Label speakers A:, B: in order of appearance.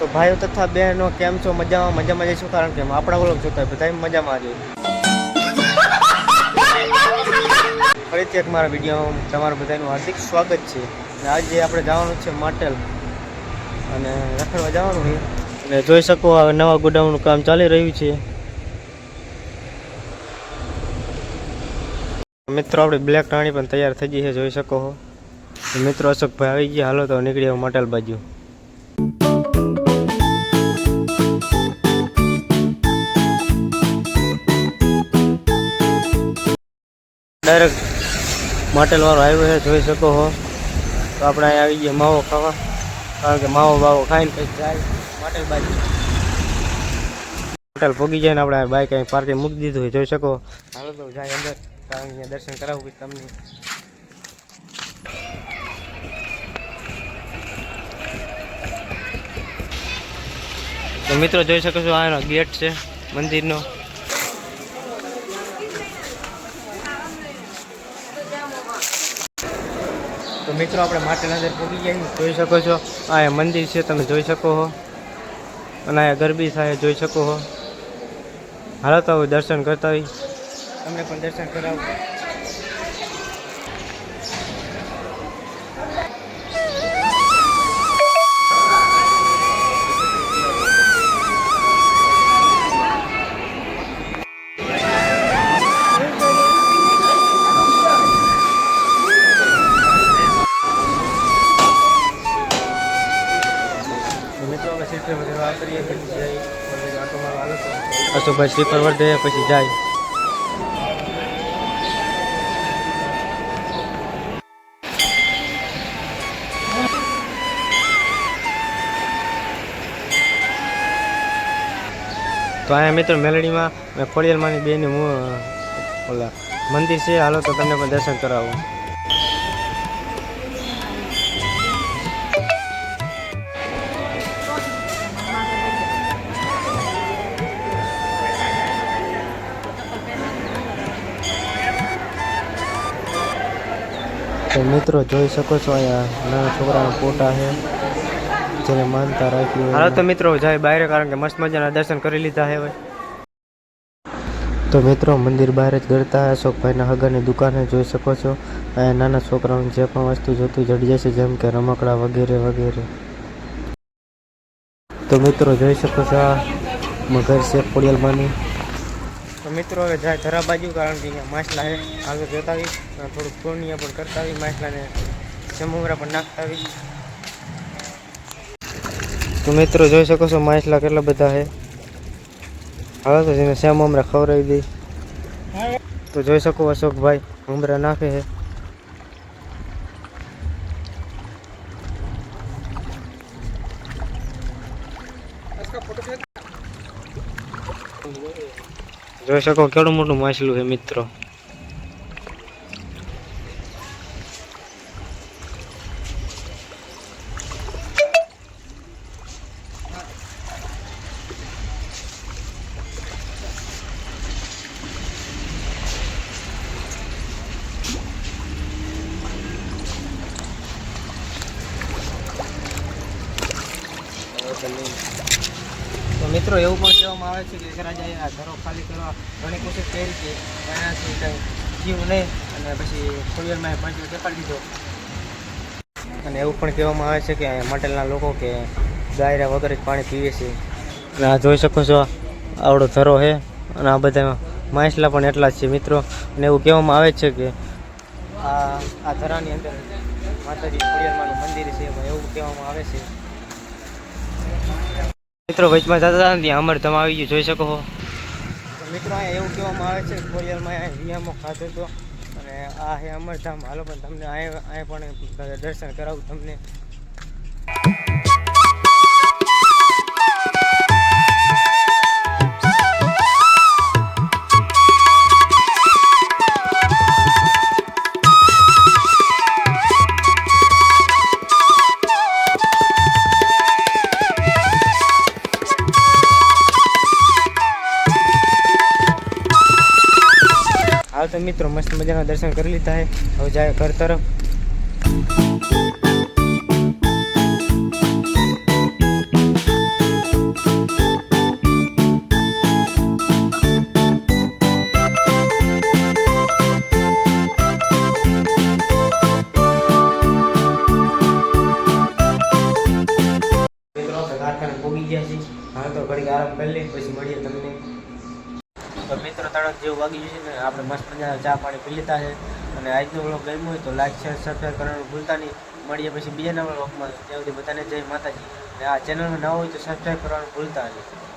A: તો ભાઈઓ તથા બહેનો કેમ છો? મજામાં? મજામાં જઈશું? કારણ કે આપણા ઓળખ જોતા બધા મજામાં જ હોય. ફરીથી એક મારા વિડીયોમાં તમારું બધાનું હાર્દિક સ્વાગત છે. આજે આપણે જવાનું છે માટેલ. અને રખડવા જવાનું છે. અને જોઈ શકો આ નવા ગોડાઉનનું કામ ચાલી રહ્યું છે. મિત્રો, આપણી બ્લેક રાણી પણ તૈયાર થઈ ગઈ છે, જોઈ શકો મિત્રો, અશોકભાઈ આવી ગયા. હાલો તો નીકળી આવો માટેલ બાજુ. ડાયરેક્ટ માટેલવાળો હાઈવે છે, જોઈ શકો છો તો આપણે અહીંયા આવી ગયા માવો ખાવા. કારણ કે માવો બાવો ખાઈને કંઈક જાય માટેલ બાજુ. માટેલ પોગી જાય ને આપણે બાઈક અહીં પાર્કિંગ મૂકી દીધું હોય જોઈ શકો. હાલો તો જાય અંદર. કારણ કે દર્શન કરાવવું કે તમને. મિત્રો જોઈ શકો છો આનો ગેટ છે, મંદિરનો. મિત્રો આપણે માટેના અંદર પૂરી ગયા જોઈ શકો છો આ મંદિર છે તમે જોઈ શકો છો અને આ ગરબી થાય જોઈ શકો છો હાલો તો દર્શન કરતા હોય તમને પણ દર્શન કરાવું. અશોકભાઈ શ્રીફળ વધે પછી જાય. તો અહીંયા મિત્રો મેલડીમાં ખોડિયાલમાંની બેની ઓલા મંદિર છે. હાલો તો તમને પણ દર્શન કરાવું. તો મિત્રો જોઈ શકો છો અહીંયા નાના છોકરાના ફોટા છે જેને માનતા રાખ્યું હાલો તો મિત્રો જાય બહાર કારણ કે મસ્ત મજાના દર્શન કરી લીધા છે હવે. તો મિત્રો મંદિર બહાર જ ગરતા અશોકભાઈના હગરની દુકાને જોઈ શકો છો. અહીંયા નાના છોકરાઓને જે પણ વસ્તુ જોતું જડી જશે જેમ કે રમકડા વગેરે વગેરે. તો મિત્રો જોઈ શકો છો આ મગર છે ખોડિયાલમાંની તો મિત્રો હવે જાય ધરા બાજુ કારણ કે અહીંયા માછલા છે. આગળ જોતા આવી થોડુંક પૂર્ણિયા પણ કરતા આવી માછલાને જમુમરા પણ નાખતા આવી તો મિત્રો જોઈ શકો છો માછલા કેટલા બધા છે. હવે તો જેને શ્યામ મમરા ખવડાવી દઈ તો જોઈ શકો અશોકભાઈ મમરા નાખે છે. જોઈ શકો કેવડું મોટું માછલું છે મિત્રો તો મિત્રો, એવું પણ કહેવામાં આવે છે કે રાજાએ આ ઘરો ખાલી કરવા ઘણી કોશિશ કરી છે. એનાથી કંઈ જીવ નહીં અને પછી ખોડિયારમાં પાંચ દેખાડી દીધો. અને એવું પણ કહેવામાં આવે છે કે માટેલના લોકો કે ગાયરા વગર જ પાણી પીવે છે. અને આ જોઈ શકો છો, આવડો ધરો છે. અને આ બધા માછલા પણ એટલા જ છે મિત્રો. અને એવું કહેવામાં આવે છે કે આ આ ધરાની અંદર માતાજી ખોડિયારમાંનું મંદિર છે એવું કહેવામાં આવે છે. મિત્રો, વચમાં જતા હતા ત્યાં ત્યાં તમે આવી ગયું. જોઈ શકો છો મિત્રો, અહીંયા એવું કહેવામાં આવે છે કોરિયરમાં વિયામો ખાધો હતો અને આ હે અમરધામ. હાલો પણ તમને અહીંયા અહીંયા પણ દર્શન કરાવું તમને. મિત્રો, મસ્ત મજાના દર્શન કરી લીધા છે હવે જાય ઘર તરફ. ગયા છીએ. હા તો ઘડી આરામ કરી લઈએ, પછી મળીએ તમને. તો મિત્રો તણક જેવું વાગી છે ને, આપણે મસ્ત મજાના ચા પાણી પી લીધા છે. અને આજનો વ્લોગ ગમ્યો હોય તો લાઈક શેર સબસ્ક્રાઈબ કરવાનું ભૂલતા નહીં. મળીએ પછી બીજા નવા વ્લોગમાં ત્યાં સુધી બધાને જય માતાજી. અને આ ચેનલમાં ન હોય તો સબસ્ક્રાઈબ કરવાનું ભૂલતા નહીં.